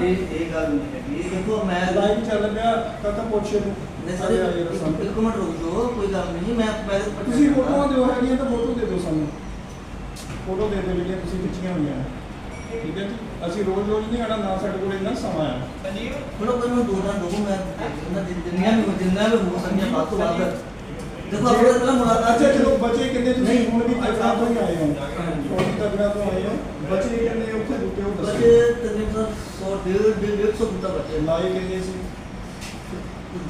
ਇਹ ਇਹ ਗੱਲ ਨਹੀਂ ਹੈਗੀ। ਦੇਖੋ ਮੈਂ ਲਾਈਵ ਚੱਲ ਪਿਆ ਤਾਂ ਤਾਂ ਪੁੱਛ ਨੂੰ ਨੇ ਸਾਰੇ ਇੱਕ ਮਿੰਟ ਰੁਕ ਜਾਓ ਕੋਈ ਗੱਲ ਨਹੀਂ ਮੈਂ ਮੈਂ ਤੁਸੀਂ ਫੋਟੋਆਂ ਦਿਓ ਹੈਗੀਆਂ ਤਾਂ ਫੋਟੋ ਦੇ ਦਿਓ ਸਾਨੂੰ। ਫੋਟੋ ਦੇ ਦਿਓ ਜਿਹੜੀਆਂ ਤੁਸੀਂ ਖਿੱਚੀਆਂ ਹੋਈਆਂ ਨੇ। ਠੀਕ ਹੈ ਜੀ? ਅਸੀਂ ਰੋਜ਼ ਰੋਜ਼ ਨਹੀਂ ਆਣਾ ਨਾ ਸਾਡੇ ਕੋਲ ਇੰਨਾ ਸਮਾਂ ਆ ਚਲੋ ਕੋਈ ਨੂੰ ਦੋ ਨਾ ਦੋ ਮੈਂ ਜਿੰਨਾ ਜਿੰਨਾ ਵੀ ਜਿੰਨਾ ਵੀ ਹੋ ਸਕੀਆਂ ਵੱਧ ਤੋਂ ਵੱਧ। ਦੇਖੋ ਆਪਣੇ ਪਹਿਲਾਂ ਮੁਲਾਕਾਤ ਅੱਛਾ ਚਲੋ ਬੱਚੇ ਕਿੰਨੇ ਤੁਸੀਂ? ਨਹੀਂ। ਹੁਣ ਵੀ ਤਗੜਾ ਤੋਂ ਹੀ ਆਏ ਹੋ। ਹੁਣ ਤਗੜਾ ਤੋਂ ਆਏ ਹੋ। ਬੱਚੇ ਕਿੰਨੇ ਉੱਥੇ ਰੁਕੇ ਹੋ? ਬੱਚੇ 100 ਡੇਢ ਡੇਢ 150 ਬੁੱਟਾ ਬੱਚੇ ਲਾਏ ਕਿੰਨੇ ਸੀ?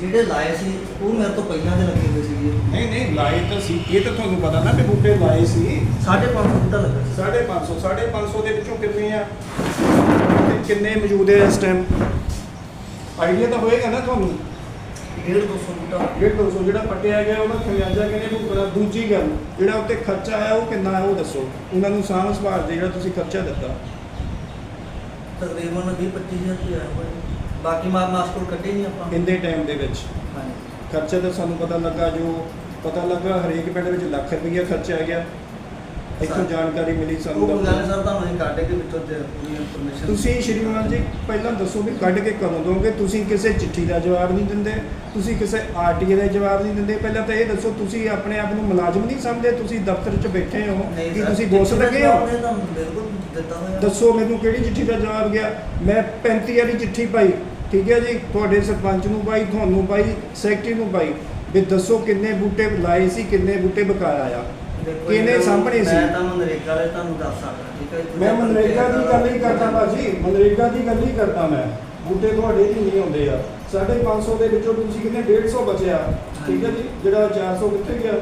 ਜਿਹੜੇ ਲਾਏ ਸੀ ਉਹ ਮੇਰੇ ਤੋਂ ਪਹਿਲਾਂ ਦੇ ਲੱਗੇ ਹੋਏ ਸੀਗੇ। ਨਹੀਂ ਨਹੀਂ ਲਾਏ ਤਾਂ ਸੀ। ਇਹ ਤਾਂ ਤੁਹਾਨੂੰ ਪਤਾ ਨਾ ਵੀ ਬੂਟੇ ਲਾਏ ਸੀ। 550 ਬੁੱਟਾ ਲੱਗਾ ਸੀ। 550 550 ਦੇ ਵਿੱਚੋਂ ਕਿੰਨੇ ਆ? ਤੇ ਕਿੰਨੇ ਮੌਜੂਦ ਹੈ ਇਸ ਟਾਈਮ ਆਈਡੀਆ ਤਾਂ ਹੋਏਗਾ ਨਾ ਤੁਹਾਨੂੰ? ਡੇਢ 200 ਬੁੱਟਾ ਡੇਢ ਦੋ ਸੌ ਜਿਹੜਾ ਪੱਟਿਆ ਗਿਆ ਉਹਦਾ ਖਿਆਜਾ ਕਿੰਨੇ ਭੁਗਤਣਾ ਦੂਜੀ ਗੱਲ ਜਿਹੜਾ ਉੱਤੇ ਖਰਚਾ ਆਇਆ ਉਹ ਕਿੰਨਾ ਹੈ ਉਹ ਦੱਸੋ। ਉਹਨਾਂ ਨੂੰ ਸਾਂਭ ਸੰਭਾਲ ਦੇ ਜਿਹੜਾ ਤੁਸੀਂ ਖਰਚਾ ਦਿੱਤਾ। ਤਕਰੀਬਨ 20 25000 ਰੁਪਏ ਆਇਆ ਹੋਇਆ। ਬਾਕੀ ਮਾਰ ਮਾਸਟਰ ਕੱਢੇ ਨਹੀਂ ਆਪਾਂ। ਇੰਦੇ ਟਾਈਮ ਦੇ ਵਿੱਚ। ਹਾਂਜੀ। ਖਰਚਾ ਤਾਂ ਸਾਨੂੰ ਪਤਾ ਲੱਗਾ ਜੋ ਪਤਾ ਲੱਗਾ ਹਰੇਕ ਪਿੰਡ ਵਿੱਚ ਲੱਖ ਰੁਪਈਆ ਖਰਚਾ ਆ ਗਿਆ। ਇੱਥੋਂ ਜਾਣਕਾਰੀ ਮਿਲੀ ਉਹ ਸਾਨੂੰ ਤਾਂ ਨਹੀਂ ਸਰ ਤੁਹਾਨੂੰ ਅਸੀਂ ਕੱਢ ਕੇ ਵਿੱਚੋਂ ਦੇ ਪੂਰੀ ਇਨਫੋਰਮੇਸ਼ਨ ਤੁਸੀਂ ਸ਼੍ਰੀਮਾਨ ਜੀ ਪਹਿਲਾਂ ਦੱਸੋ ਵੀ ਕੱਢ ਕੇ ਕਦੋਂ ਦੋਗੇ? ਤੁਸੀਂ ਕਿਸੇ ਚਿੱਠੀ ਦਾ ਜਵਾਬ ਨਹੀਂ ਦਿੰਦੇ ਤੁਸੀਂ ਕਿਸੇ ਆਰਟੀਏ ਦਾ ਜਵਾਬ ਨਹੀਂ ਦਿੰਦੇ। ਪਹਿਲਾਂ ਤਾਂ ਇਹ ਦੱਸੋ ਤੁਸੀਂ ਆਪਣੇ ਆਪ ਨੂੰ ਮੁਲਾਜ਼ਮ ਨਹੀਂ ਸਮਝਦੇ ਤੁਸੀਂ ਦਫ਼ਤਰ 'ਚ ਬੈਠੇ ਹੋ ਕਿ ਤੁਸੀਂ ਬੋਸ ਲੱਗੇ ਹੋ? ਤਾਂ ਦੱਸੋ ਮੈਨੂੰ ਕਿਹੜੀ ਚਿੱਠੀ ਦਾ ਜਵਾਬ ਗਿਆ? ਮੈਂ 35 ਵਾਲੀ ਚਿੱਠੀ ਪਾਈ। ਠੀਕ ਹੈ ਜੀ? ਤੁਹਾਡੇ ਸਰਪੰਚ ਨੂੰ ਪਾਈ ਤੁਹਾਨੂੰ ਪਾਈ ਸੈਕਟਰੀ ਨੂੰ ਪਾਈ। ਵੀ ਦੱਸੋ ਕਿੰਨੇ ਬੂਟੇ ਲਾਏ ਸੀ ਕਿੰਨੇ ਬੂਟੇ ਬਕਾਇਆ ਆ? ਕਿਹਨੇ ਸਾਹਮਣੇ ਸੀ? ਮੈਂ ਤਾਂ ਮਨਰੇਗਾ ਵਾਲੇ ਤੁਹਾਨੂੰ ਦੱਸ ਸਕਦਾ ਠੀਕ ਹੈ ਮੈਂ ਮਨਰੇਗਾ ਦੀ ਗੱਲ ਹੀ ਕਰਦਾ ਬਾਜੀ ਮਨਰੇਗਾ ਦੀ ਗੱਲ ਹੀ ਕਰਦਾ ਮੈਂ। ਬੂਟੇ ਤੁਹਾਡੇ ਹੀ ਨਹੀਂ ਹੁੰਦੇ ਆ। 550 ਦੇ ਵਿੱਚੋਂ ਤੁਸੀਂ ਕਿੰਨੇ? 150 ਬਚਿਆ। ਠੀਕ ਹੈ ਜੀ? ਜਿਹੜਾ 400 ਕਿੱਥੇ ਗਿਆ?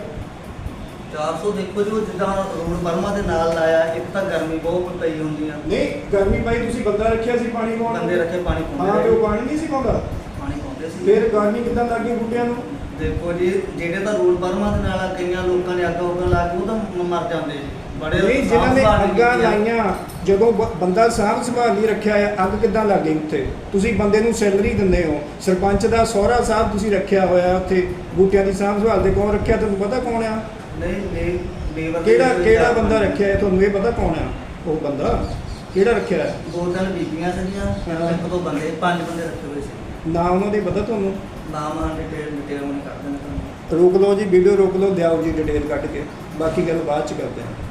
400 ਦੇਖੋ ਜੀ ਉਹ ਜਿੱਦਾਂ ਰੋਡ ਬਰਮਾ ਦੇ ਨਾਲ ਲਾਇਆ ਇੱਕ ਤਾਂ ਗਰਮੀ ਬਹੁਤ ਪਈ ਹੁੰਦੀ ਆ। ਨਹੀਂ ਗਰਮੀ ਪਾਈ ਤੁਸੀਂ ਬੰਦਾ ਰੱਖਿਆ ਸੀ ਪਾਣੀ ਪਾਉਣ? ਬੰਦੇ ਰੱਖੇ ਪਾਣੀ ਹਾਂ ਪਾਉਂਦੇ ਤੇ ਉਹ। ਪਾਣੀ ਨਹੀਂ ਸੀ ਪਾਉਂਦਾ? ਪਾਣੀ ਪਾਉਂਦੇ ਸੀ। ਫਿਰ ਗਰਮੀ ਕਿੱਦਾਂ ਲੱਗੀ ਬੂਟਿਆਂ ਨੂੰ? ਦੇਖੋ ਜੀ ਜਿਹੜੇ ਤਾਂ ਰੋਡ ਬਰਮਾ ਦੇ ਨਾਲ ਆ, ਕਈਆਂ ਲੋਕਾਂ ਨੇ ਅੱਗ ਉੱਗਣ ਲਾ ਕੇ ਉਹ ਤਾਂ ਮ- ਮਰ ਜਾਂਦੇ ਜੀ। ਬੜੇ ਨਹੀਂ ਜਿਨ੍ਹਾਂ ਨੇ ਅੱਗਾਂ ਕੀਤੀ ਆ। ਲਾਈਆਂ ਜਦੋਂ ਬ- ਬੰਦਾ ਸਾਂਭ ਸੰਭਾਲ ਨਹੀਂ ਰੱਖਿਆ ਹੈ ਅੱਗ ਕਿੱਦਾਂ ਲੱਗ ਗਈ ਉੱਥੇ? ਤੁਸੀਂ ਬੰਦੇ ਨੂੰ ਸੈਲਰੀ ਦਿੰਦੇ ਹੋ ਸਰਪੰਚ ਦਾ ਸਹੁਰਾ ਸਾਹਿਬ ਤੁਸੀਂ ਰੱਖਿਆ ਹੋਇਆ ਉੱਥੇ ਬੂਟਿਆਂ ਦੀ ਸਾਂਭ ਸੰਭਾਲ ਦੇ ਕੌਣ ਰੱਖਿਆ ਤੁਹਾਨੂੰ ਪਤਾ ਕੌਣ ਆ? ਨਹੀਂ ਨਹੀਂ ਲੇਬਰ ਕਿਹੜਾ ਕਿਹੜਾ ਬੰਦਾ ਰੱਖਿਆ ਹੈ ਤੁਹਾਨੂੰ ਇਹ ਪਤਾ ਕੌਣ ਆ? ਉਹ ਬੰਦਾ ਕਿਹੜਾ ਰੱਖਿਆ? ਹੈ ਦੋ ਤਿੰਨ ਬੀਬੀਆਂ ਸੀਗੀਆਂ ਹਾਂ। ਇੱਕ ਦੋ ਬੰਦੇ ਪੰਜ ਬੰਦੇ ਰੱਖੇ ਹੋਏ ਸੀ। ਨਾ ਉਹਨਾਂ ਦੇ ਪਤਾ ਤੁਹਾਨੂੰ? ਨਾਮ ਹਾਂ ਡਿਟੇਲ ਡਿਟੇਲ ਉਹਨੇ ਕਰ ਦੇਣਾ। ਤੁਹਾਨੂੰ ਰੋਕ ਲਓ ਜੀ ਵੀਡੀਓ ਰੋਕ ਲਓ ਦਿਆਓ ਜੀ ਡਿਟੇਲ ਕੱਢ ਕੇ। ਬਾਕੀ ਗੱਲ ਬਾਅਦ ਚ ਕਰਦੇ ਹਾਂ।